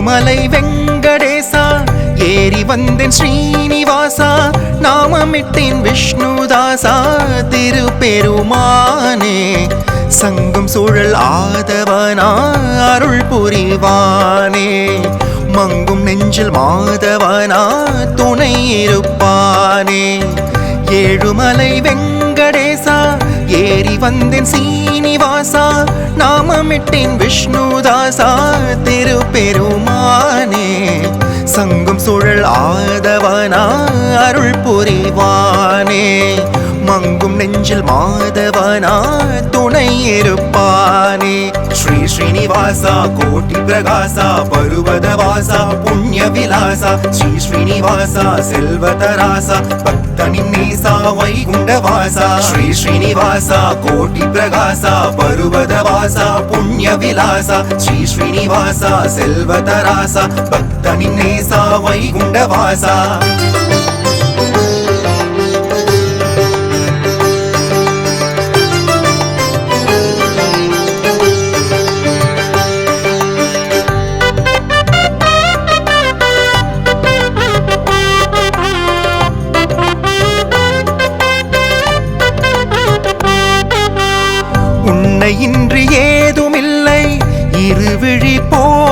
திருமலை வெங்கடேசா ஏறி வந்தேன் ஸ்ரீனிவாசா நாமமிட்டேன் விஷ்ணுதாசா திருப்பெருமானே. சங்கம் சூழல் ஆதவனா அருள் புரிவானே. மங்கும் நெஞ்சில் மாதவனா துணை இருப்பானே. ஏழுமலை வெங்கடேசா வந்தேன் சீனிவாசா நாமமிட்டேன் விஷ்ணுதாசா திருப்பெருமானே. சங்கம் சுழல் ஆதவனா அருள் புரிவானே. மங்கும் நெஞ்சில் மாதவனா துணை இருப்பானே. ஸ்ரீ ஸ்ரீனிவாசா கோட்டி பிரகாசா பருவதவாசா புண்ணிய விலாசா ஸ்ரீ ஸ்ரீனிவாசா செல்வதராசா பக்தனின் நேசா வைகுண்ட வாசா ஸ்ரீ ஸ்ரீனிவாசா கோட்டி பிரகாசா பருவத வாசா புண்ணிய விலாசா ஸ்ரீ ஸ்ரீனிவாசா செல்வதராசா பக்தனின்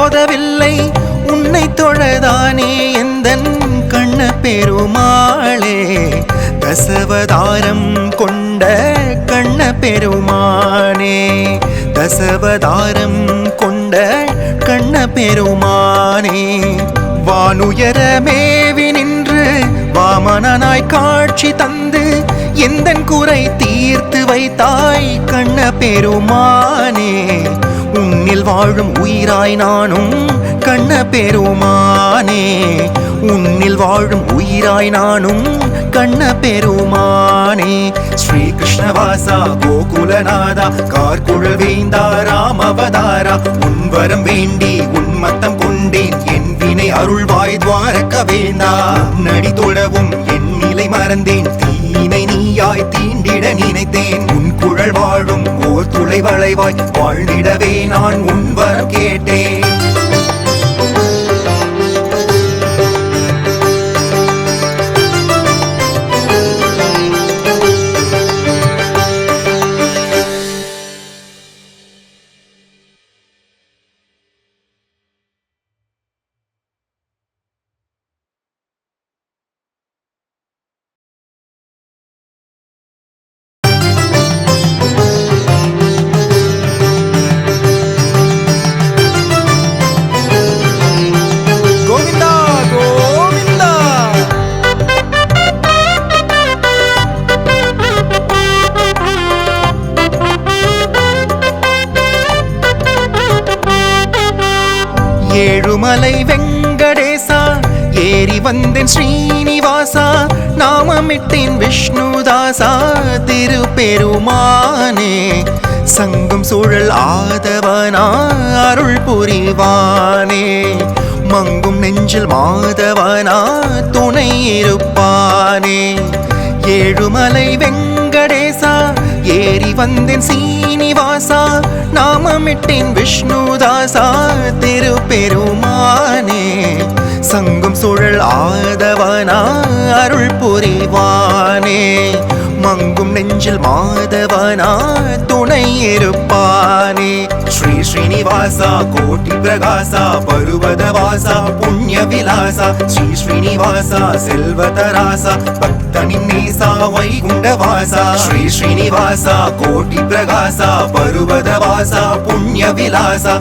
போதவில்லை. உன்னை தொழதானே எந்தன் கண்ண பெருமாளே. தசவதாரம் கொண்ட கண்ண பெருமானே. தசவதாரம் கொண்ட கண்ண பெருமானே. வானுயர மேவி நின்று வாமனாய் காட்சி தந்து எந்தன் குறை தீர்த்து வைத்தாய் கண்ண பெருமானே. உன்னில் வாழும் உயிராய் நானும் கண்ண பெருமானே உன்னில் வாழும் உயிராய் நானும் கண்ண பெருமானே ஸ்ரீ கிருஷ்ணவாசா கோகுலநாதா கார்குழல் வேந்தா ராமவதாரா உன் வரம் வேண்டி உன் மத்தம் கொண்டேன். என் வினை அருள்வாய் துவாரக்க வேண்டா. நடி தொழவும் என் நிலை மறந்தேன். தீனை நீயாய் தீண்டிட நினைத்தேன். உன் குழல் வாழும் ஓர் துளை வளைவாய் வாழ்ந்திடவே நான் உன்வர் கேட்டேன். ஏழுமலை வெங்கடேசா ஏறி வந்தேன் ஸ்ரீனிவாசா நாமமிட்டேன் விஷ்ணுதாசா திருப்பெருமானே. சங்கம் சூழல் ஆதவனா அருள் புரிவானே. மங்கும் நெஞ்சில் மாதவனா துணை இருப்பானே. ஏழுமலை வெங்கடேசா ஏறி வந்தேன் சீனிவாசா நாமமிட்டேன் விஷ்ணுதாசா திருப்பெருமானே. சங்கம் சுழல் ஆதவனா அருள் புரிவானே. மங்கும் நெஞ்சில் மாதவனா துணை இருப்பானே. श्रीणिभाषा कोटिप्रभासा पर्वत भासा पुण्यभिलासा श्रीश्रीणिभाषा भक्तनिन्नेसा भक्त नेसा मयि गुण्डभाषा श्रीश्रीणिभाषा कोटिप्रभासा पर्वत भक्तनिन्नेसा पुण्यभिलासा